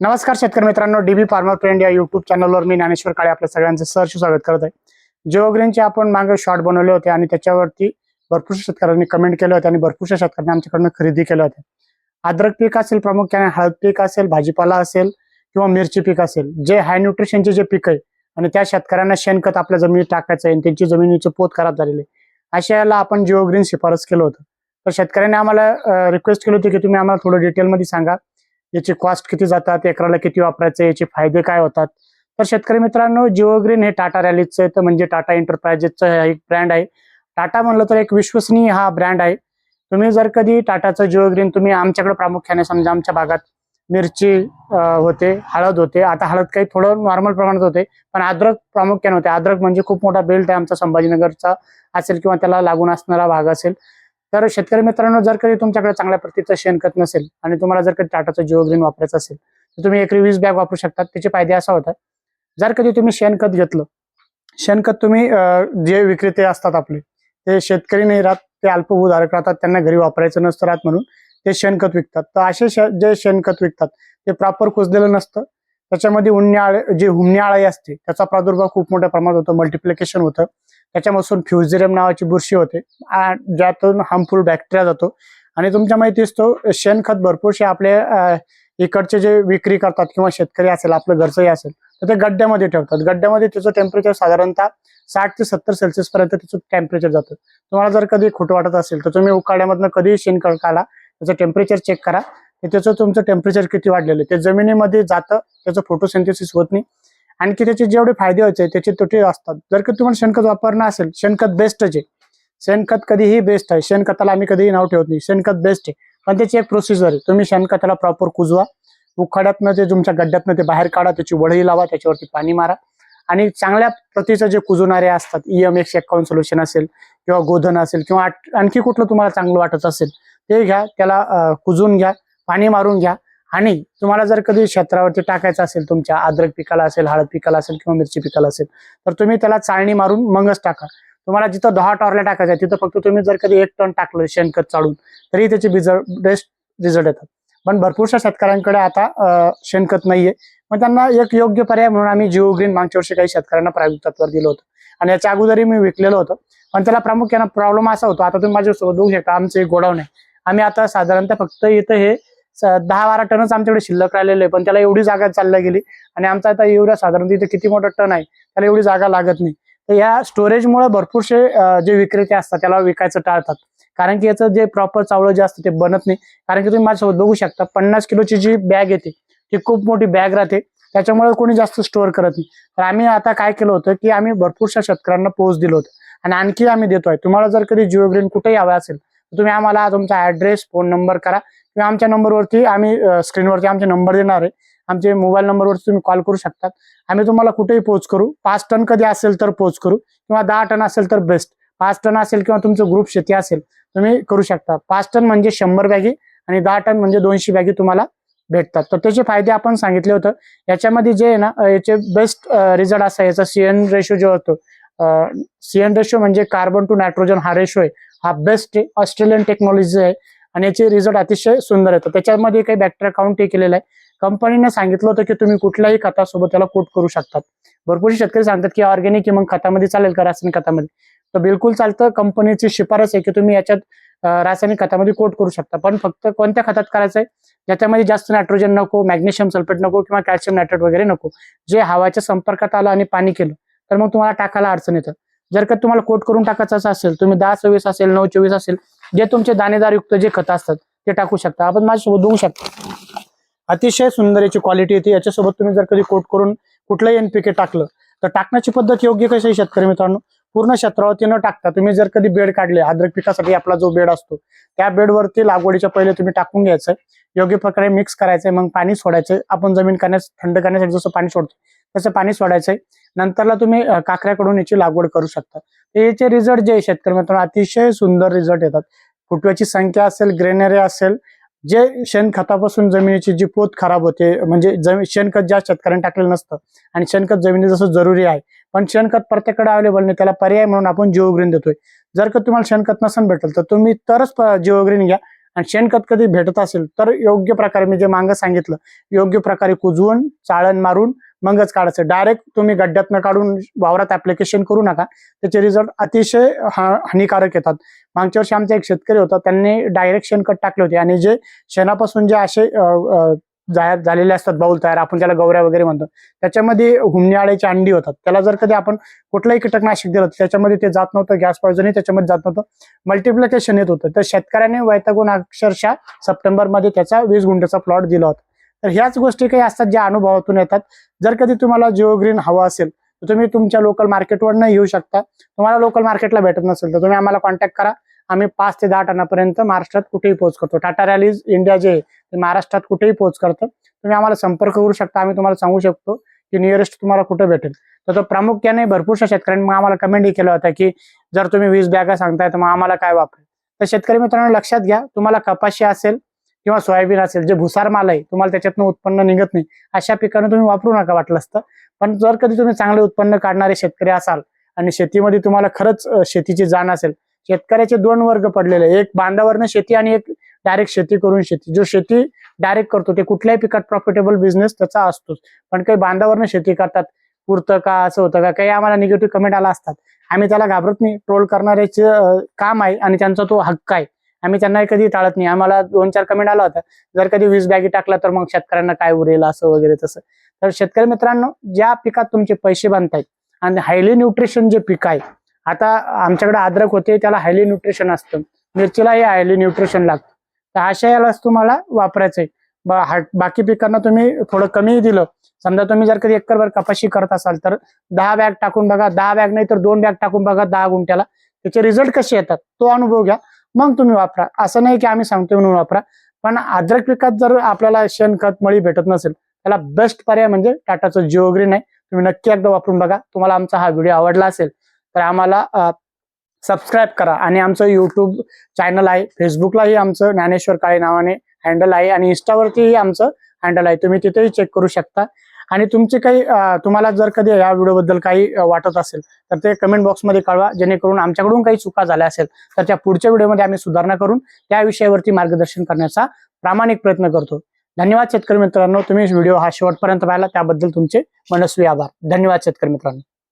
नमस्कार शेतकरी मित्रांनो डीबी फार्मर फ्रेंड या युट्यूब चॅनलवर मी ज्ञानेश्वर काळे आपल्या सगळ्यांचं सहर्ष स्वागत करत आहे. जिओग्रीनचे आपण मागे शॉर्ट बनवले होते आणि त्याच्यावरती भरपूरशा शेतकऱ्यांनी कमेंट केले होते आणि भरपूरशा शेतकऱ्यांनी आमच्याकडनं खरेदी केल्या होत्या. अद्रक पीक असेल प्रामुख्याने हळद पीक असेल भाजीपाला असेल किंवा मिरची पीक असेल जे हाय न्यूट्रिशनचे जे पीक आहे आणि त्या शेतकऱ्यांना शेणखत आपल्या जमिनीत टाकायचं आहे आणि त्यांची जमिनीचे पोत खराब झालेले अशा याला आपण जिओग्रीन शिफारस केलं होतं. तर शेतकऱ्यांनी आम्हाला रिक्वेस्ट केली होती की तुम्ही आम्हाला थोडं डिटेलमध्ये सांगा. याची कॉस्ट किती जातात एकराला किती वापरायचे याचे फायदे काय होतात? तर शेतकरी मित्रांनो जिओ ग्रीन हे टाटा रॅलीचं तर म्हणजे टाटा एंटरप्राइजेसचं एक ब्रँड आहे. टाटा म्हणलं तर एक विश्वसनीय हा ब्रँड आहे. तुम्ही जर कधी टाटाचं जिओ ग्रीन तुम्ही आमच्याकडे प्रामुख्याने समजा आमच्या भागात मिरची होते हळद होते. आता हळद काही थोडं नॉर्मल प्रमाणात होते पण अद्रक प्रामुख्याने होते. अद्रक म्हणजे खूप मोठा बेल्ट आहे आमचा संभाजीनगरचा. असेल किंवा त्याला लागून असणारा भाग असेल. तर शेतकरी मित्रांनो जर कधी तुमच्याकडे चांगल्या प्रतीचं शेणखत नसेल आणि तुम्हाला जर कधी टाटाचं जिओ ग्रीन वापरायचं असेल तर तुम्ही एकरी वीस बॅग वापरू शकता. त्याचे फायदे असा होतात जर कधी तुम्ही शेणखत घेतलं शेणखत तुम्ही जे विक्रेते असतात आपले ते शेतकरी नाही राहत ते अल्पभूधारक राहतात त्यांना घरी वापरायचं नसतं राहत म्हणून ते शेणखत विकतात. तर असे जे शेणखत विकतात ते प्रॉपर कुजलेलं नसतं. त्याच्यामध्ये उन्हाळ जी हुमणी असते त्याचा प्रादुर्भाव खूप मोठ्या प्रमाणात होतो मल्टिप्लिकेशन होतं. त्याच्यापासून फ्युझेरियम नावाची बुरशी होते. ज्यातून हार्मफुल बॅक्टेरिया जातो. आणि तुमच्या माहिती असतो शेणखत भरपूरसे आपले इकडचे जे विक्री करतात किंवा शेतकरी असेल आपलं घरचंही असेल तर ते गड्ड्यामध्ये ठेवतात. गड्ड्यामध्ये त्याचं टेम्परेचर साधारणतः साठ ते सत्तर सेल्सिअस पर्यंत त्याचं टेम्परेचर जातं. तुम्हाला जर कधी खोटं वाटत असेल तर तुम्ही उकाड्यामधनं कधीही शेणखत काढा त्याचं टेम्परेचर चेक करा. त्याचं तुमचं टेम्परेचर किती वाढलेलं ते जमिनीमध्ये जातं त्याचं फोटोसिंथेसिस होत नाही. आणखी त्याचे जेवढे फायदे व्हायचे त्याचे तोटे असतात. जर का तुम्हाला शेणखत वापरणं असेल शेणखत बेस्टच आहे शेणखत कधीही बेस्ट आहे. शेणखताला आम्ही कधीही नाव ठेवत नाही. शेणखत बेस्ट आहे. पण त्याची एक प्रोसिजर आहे. तुम्ही शेणखताला प्रॉपर कुजवा. उखाड्यातनं ते तुमच्या गड्ड्यातनं ते बाहेर काढा. त्याची वडही लावा. त्याच्यावरती पाणी मारा. आणि चांगल्या प्रतीचं जे कुजवणारे असतात ई ईएम एकशे एक्कावन्न सोल्युशन असेल किंवा गोधन असेल किंवा आणखी कुठलं तुम्हाला चांगलं वाटत असेल ते घ्या. त्याला कुजून घ्या. पाणी मारून घ्या. आणि तुम्हाला जर कधी क्षेत्रावरती टाकायचं असेल तुमच्या अद्रक पिकाला असेल हळद पिकाला असेल किंवा मिरची पिकाला असेल तर तुम्ही त्याला चाळणी मारून मगच टाका. तुम्हाला जिथं दहा टॉरल्या टाकायच्या तिथं फक्त तुम्ही जर कधी एक टन टाकलं शेणखत चाळून तरी त्याचे बेस्ट रिझल्ट येतात. पण भरपूरशा शेतकऱ्यांकडे आता शेणखत नाहीये. मग त्यांना एक योग्य पर्याय म्हणून आम्ही जिओ ग्रीन मागच्या वर्षी काही शेतकऱ्यांना प्रायोगिक तत्वावर दिलं होतं. आणि याच्या अगोदरही मी विकलेलं होतं. पण त्याला प्रामुख्यानं प्रॉब्लेम असा होतो. आता तुम्ही माझ्यासोबत बघू शकता आमचं एक गोडाऊन आहे. आम्ही आता साधारणतः फक्त इथं हे दहा बारा टनच आमच्याकडे शिल्लक राहिलेले आहे पण त्याला एवढी जागा चालल्या गेली. आणि आमचा आता एवढ्या साधारण इथे किती मोठं टन आहे त्याला एवढी जागा लागत नाही. तर या स्टोरेजमुळे भरपूरसे जे विक्रेते असतात त्याला विकायचं टाळतात. कारण की याचं जे प्रॉपर चावलं जे असतं ते बनत नाही. कारण की तुम्ही माझ्यासोबत बघू शकता पन्नास किलोची जी बॅग येते ती खूप मोठी बॅग राहते. त्याच्यामुळे कोणी जास्त स्टोअर करत नाही. तर आम्ही आता काय केलं होतं की आम्ही भरपूरशा शेतकऱ्यांना पोच दिलं होतं. आणि आणखी आम्ही देतोय. तुम्हाला जर कधी जिओ ग्रीन कुठेही हवा असेल तर तुम्ही आम्हाला तुमचा ऍड्रेस फोन नंबर करा. किंवा आमच्या नंबरवरती आम्ही स्क्रीनवरती आमचे नंबर देणार आहे. आमचे मोबाईल नंबरवरती तुम्ही कॉल करू शकतात. आम्ही तुम्हाला कुठेही पोच करू. पाच टन कधी असेल तर पोच करू. किंवा दहा टन असेल तर बेस्ट पाच टन असेल किंवा तुमचं ग्रुप शेती असेल तुम्ही करू शकता. पाच टन म्हणजे शंभर बॅगी आणि दहा टन म्हणजे दोनशे बॅगी तुम्हाला भेटतात. तर त्याचे फायदे आपण सांगितले होतं. याच्यामध्ये जे आहे ना याचे बेस्ट रिझल्ट असा याचा सीएन रेशो जो होतो सीएन रेशो म्हणजे कार्बन टू नायट्रोजन हा रेशो आहे. हा बेस्ट ऑस्ट्रेलियन टेक्नॉलॉजी आहे. आणि याचे रिझल्ट अतिशय सुंदर येतो त्याच्यामध्ये काही बॅक्टेरिया काउंट हे केलेलं आहे. कंपनीने सांगितलं होतं की तुम्ही कुठल्याही खतासोबत त्याला कोट करू शकतात. भरपूर शेतकरी सांगतात की ऑर्गॅनिक मग खतामध्ये चालेल का रासायनिक खतामध्ये? तर बिलकुल चालतं. कंपनीची शिफारस आहे की तुम्ही याच्यात रासायनिक खतामध्ये कोट करू शकता. पण फक्त कोणत्या खतात करायचं आहे? ज्याच्यामध्ये जास्त नायट्रोजन नको मॅग्नेशियम सल्फेट नको किंवा कॅल्शियम नायट्रेट वगैरे नको. जे हवाच्या संपर्कात आलं आणि पाणी केलं तर मग तुम्हाला टाकायला अडचण येतं. जर का तुम्हाला कोट करून टाकायचं असेल तुम्ही दहा चोवीस असेल नऊ चोवीस असेल जे तुमचे दाणेदार युक्त जे खत असतात ते टाकू शकता. आपण माझ्यासोबत बघू शकता. अतिशय सुंदर याची क्वालिटी येते. याच्यासोबत तुम्ही जर कधी कोट करून कुठलंही एनपीके टाकलं तर टाकण्याची पद्धत योग्य कशी आहे शेतकरी मित्रांनो? पूर्ण क्षेत्रावरती न टाकता तुम्ही जर कधी बेड काढले अद्रक पिकासाठी आपला जो बेड असतो त्या बेडवरती लागवडीच्या पहिले तुम्ही टाकून घ्यायचं. योग्य प्रकारे मिक्स करायचंय मग पाणी सोडायचंय. आपण जमीन करण्यास थंड करण्यासाठी जसं पाणी सोडतो तसं पाणी सोडायचंय. नंतरला तुम्ही काकऱ्याकडून याची लागवड करू शकता. तर याचे रिझल्ट जे आहे शेतकरी मित्रांनो अतिशय सुंदर रिझल्ट येतात. फुटव्याची संख्या असेल ग्रेनरी असेल जे शेणखतापासून जमिनीची जी पोत खराब होते म्हणजे जमी शेणखत ज्या शेतकऱ्यांनी टाकलेलं नसतं आणि शेणखत जमिनी जसं जरुरी आहे पण शेणखत प्रत्येकडे अवेलेबल नाही त्याला पर्याय म्हणून आपण जिओग्रीन देतोय. जर का तुम्हाला शेणखत नसेल भेटल तर तुम्ही तरच जिओग्रीन घ्या. आणि शेणखत कधी भेटत असेल तर योग्य प्रकारे मी जे मांग सांगितलं योग्य प्रकारे कुजवून चाळण मारून मगच काढायचं. डायरेक्ट तुम्ही गड्ड्यातनं काढून वावरात ऍप्लिकेशन करू नका. त्याचे रिझल्ट अतिशय हानिकारक येतात. मागच्या वर्षी आमचा एक शेतकरी होता त्यांनी डायरेक्ट शेणखत टाकले होते. आणि जे शेणापासून जे असे झालेले असतात बाऊल तयार आपण त्याला गौऱ्या वगैरे म्हणतो. त्याच्यामध्ये हुमण्याळ्याची अंडी होतात. त्याला जर कधी आपण कुठलंही कीटकनाशक दिलं तर त्याच्यामध्ये ते जात नव्हतं गॅस पॉयझनही त्याच्यामध्ये जात नव्हतं. मल्टिप्लिकेशन येत होतं. तर शेतकऱ्याने वैतागून अक्षरशः सप्टेंबरमध्ये त्याचा वीस गुंठ्याचा प्लॉट दिला होता. तर ह्याच गोष्टी काही असतात ज्या अनुभवातून येतात. जर कधी तुम्हाला जिओ ग्रीन हवा असेल तर तुम्ही तुमच्या लोकल मार्केटवरनं येऊ शकता. तुम्हाला लोकल मार्केटला भेटत नसेल तर तुम्ही आम्हाला कॉन्टॅक्ट करा. आम्ही पाच ते दहा टनापर्यंत महाराष्ट्रात कुठेही पोहोच करतो. टाटा रॅलीज इंडिया जे आहे, ते महाराष्ट्रात कुठेही पोहोच करतं. तुम्ही आम्हाला संपर्क करू शकता. आम्ही तुम्हाला सांगू शकतो की नियरेस्ट तुम्हाला कुठं भेटेल. तर तो प्रामुख्याने भरपूरशा शेतकऱ्यांनी मग आम्हाला कमेंटही केला होता की जर तुम्ही वीस बॅगा सांगताय तर मग आम्हाला काय वापरेल? तर शेतकरी मित्रांनो लक्षात घ्या तुम्हाला कपाशी असेल किंवा सोयाबीन असेल जे भुसार माल आहे तुम्हाला त्याच्यातनं उत्पन्न निघत नाही. अशा पिकांना तुम्ही वापरू नका वाटलं असतं. पण जर कधी तुम्ही चांगले उत्पन्न काढणारे शेतकरी असाल आणि शेतीमध्ये तुम्हाला खरंच शेतीची जाण असेल शेतकऱ्याचे दोन वर्ग पडलेले एक बांधावरनं शेती आणि एक डायरेक्ट शेती करून शेती. जो शेती डायरेक्ट करतो ते कुठल्याही पिकात प्रॉफिटेबल बिझनेस त्याचा असतोच. पण काही बांधावरनं शेती करतात पुरतं का असं होतं का काही आम्हाला निगेटिव्ह कमेंट आला असतात. आम्ही त्याला घाबरत नाही. ट्रोल करणाऱ्याचे काम आहे आणि त्यांचा तो हक्क आहे. आम्ही त्यांनाही कधी टाळत नाही. आम्हाला दोन चार कमेंट आला होता. जर कधी वीस बॅगी टाकला तर मग शेतकऱ्यांना काय उरेल असं वगैरे तसं. तर शेतकरी मित्रांनो ज्या पिकात तुमचे पैसे बांधतायत आणि हायली न्यूट्रिशन जे पीक आहे आता आमच्याकडे अद्रक होते त्याला हायली न्यूट्रिशन असतं. मिरचीला हे हायली न्यूट्रिशन लागतं. तर अशा यालाच तुम्हाला वापरायचंय. आहे बाकी पिकांना तुम्ही थोडं कमी दिलं. समजा तुम्ही जर कधी एकरभर कपाशी करत असाल तर दहा बॅग टाकून बघा. दहा बॅग नाही तर दोन बॅग टाकून बघा दहा गुंठ्याला. त्याचे रिझल्ट कसे येतात तो अनुभव घ्या. मग तुम्ही वापरा. असं नाही की आम्ही सांगतोय म्हणून वापरा. पण अद्रक पिकात जर आपल्याला शेणखत मळी भेटत नसेल त्याला बेस्ट पर्याय म्हणजे टाटाचं जिओग्रीन आहे. तुम्ही नक्की एकदा वापरून बघा. तुम्हाला आमचा हा व्हिडिओ आवडला असेल तर आम्हाला सबस्क्राईब करा. आणि आमचं युट्यूब चॅनल आहे फेसबुकलाही आमचं ज्ञानेश्वर काळे नावाने हँडल आहे आणि इंस्टावरतीही आमचं हँडल आहे. तुम्ही तिथेही चेक करू शकता. आणि तुमचे काही तुम्हाला जर कधी या व्हिडिओबद्दल काही वाटत असेल तर ते कमेंट बॉक्समध्ये कळवा जेणेकरून आमच्याकडून काही चुका झाल्या असेल तर त्या पुढच्या व्हिडिओमध्ये आम्ही सुधारणा करून त्या विषयावरती मार्गदर्शन करण्याचा प्रामाणिक प्रयत्न करतो. धन्यवाद शेतकरी मित्रांनो. तुम्ही व्हिडिओ हा शेवटपर्यंत पाहिला त्याबद्दल तुमचे मनस्वी आभार. धन्यवाद शेतकरी मित्रांनो.